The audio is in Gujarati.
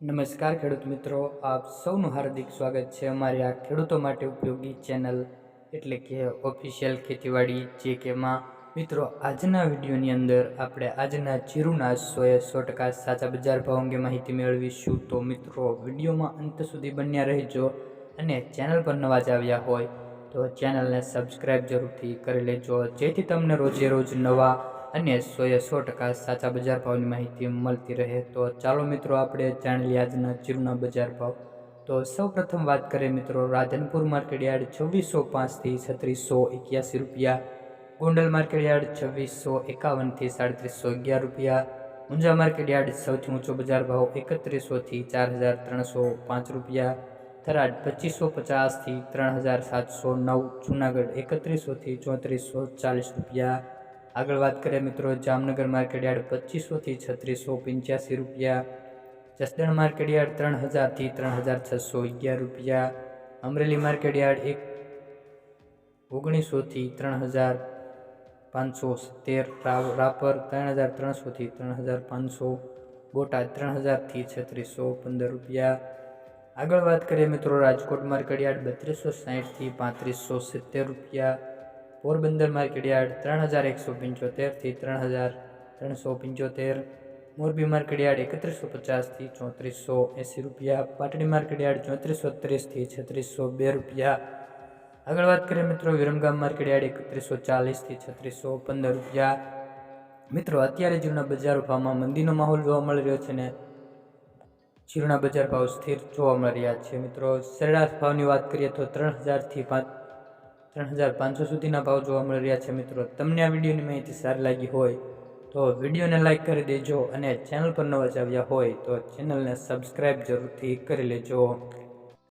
નમસ્કાર ખેડૂત મિત્રો, આપ સૌનું હાર્દિક સ્વાગત છે અમારી આ ખેડૂતો માટે ઉપયોગી ચેનલ એટલે કે ઓફિશિયલ ખેતીવાડી, જે કેમાં મિત્રો આજના વિડીયોની અંદર આપણે આજના જીરુના સોએ સો ટકા સાચા બજાર ભાવ અંગે માહિતી મેળવીશું. તો મિત્રો, વિડીયોમાં અંત સુધી બન્યા રહેજો અને ચેનલ પર નવા જ આવ્યા હોય તો ચેનલને સબસ્ક્રાઈબ જરૂરથી કરી લેજો. જેથી તમને રોજે રોજ નવા અને સોએ સો ટકા સાચા બજાર ભાવની માહિતી મળતી રહે તો ચાલો મિત્રો આપણે જાણી લઈએ આજના જીરુના બજાર ભાવ તો સૌ પ્રથમ વાત કરીએ મિત્રો રાધનપુર માર્કેટ યાર્ડ છવ્વીસો પાંચથી છત્રીસો એક્યાસી રૂપિયા ગોંડલ માર્કેટ યાર્ડ છવ્વીસો એકાવનથી સાડત્રીસો અગિયાર રૂપિયા ઊંઝા માર્કેટ યાર્ડ સૌથી ઊંચો બજાર ભાવ એકત્રીસોથી ચાર હજાર ત્રણસો પાંચ રૂપિયા થરાદ પચીસો પચાસથી ત્રણ હજાર સાતસો નવ જુનાગઢ એકત્રીસોથી ચોત્રીસો ચાલીસ રૂપિયા આગળ વાત કરીએ મિત્રો જામનગર માર્કેટ યાર્ડ પચીસોથી છત્રીસો પંચ્યાસી રૂપિયા જસદણ માર્કેટ યાર્ડ ત્રણ હજારથી ત્રણ હજાર છસો અગિયાર રૂપિયા અમરેલી માર્કેટ યાર્ડ એક ઓગણીસોથી ત્રણ હજાર પાંચસો સિત્તેર રા- રાપર ત્રણ હજાર ત્રણસોથી ત્રણ હજાર પાંચસો બોટાદ ત્રણ હજારથી છત્રીસો પંદર રૂપિયા આગળ વાત કરીએ મિત્રો રાજકોટ માર્કેટ યાર્ડ બત્રીસો સાહીઠથી પાંત્રીસો સિત્તેર રૂપિયા પોરબંદર માર્કેટ યાર્ડ ત્રણ હજાર એકસો પંચોતેરથી ત્રણ હજાર ત્રણસો પંચોતેર. મોરબી માર્કેટ યાર્ડ એકત્રીસો પચાસથી ચોત્રીસો એંસી રૂપિયા. પાટડી માર્કેટ યાર્ડ ચોત્રીસો ત્રીસથી છત્રીસો બે રૂપિયા. આગળ વાત કરીએ મિત્રો, વિરમગામ માર્કેટ યાર્ડ એકત્રીસો ચાલીસથી છત્રીસો પંદર રૂપિયા. મિત્રો, અત્યારે જીવના બજાર ભાવમાં મંદીનો માહોલ જોવા મળી રહ્યો છે ને જીરુના બજાર ભાવ સ્થિર જોવા મળી રહ્યા છે. મિત્રો, સરેરાશ ભાવની વાત કરીએ તો ત્રણ હજારથી પાંચ ત્રણ હજાર પાંચસો સુધીના ભાવ જોવા મળી રહ્યા છે મિત્રો. તમને આ વિડીયોની માહિતી સારી લાગી હોય તો વિડીયોને લાઇક કરી દેજો અને ચેનલ પર નવા જ આવ્યા હોય તો ચેનલને સબસ્ક્રાઈબ જરૂરથી કરી લેજો.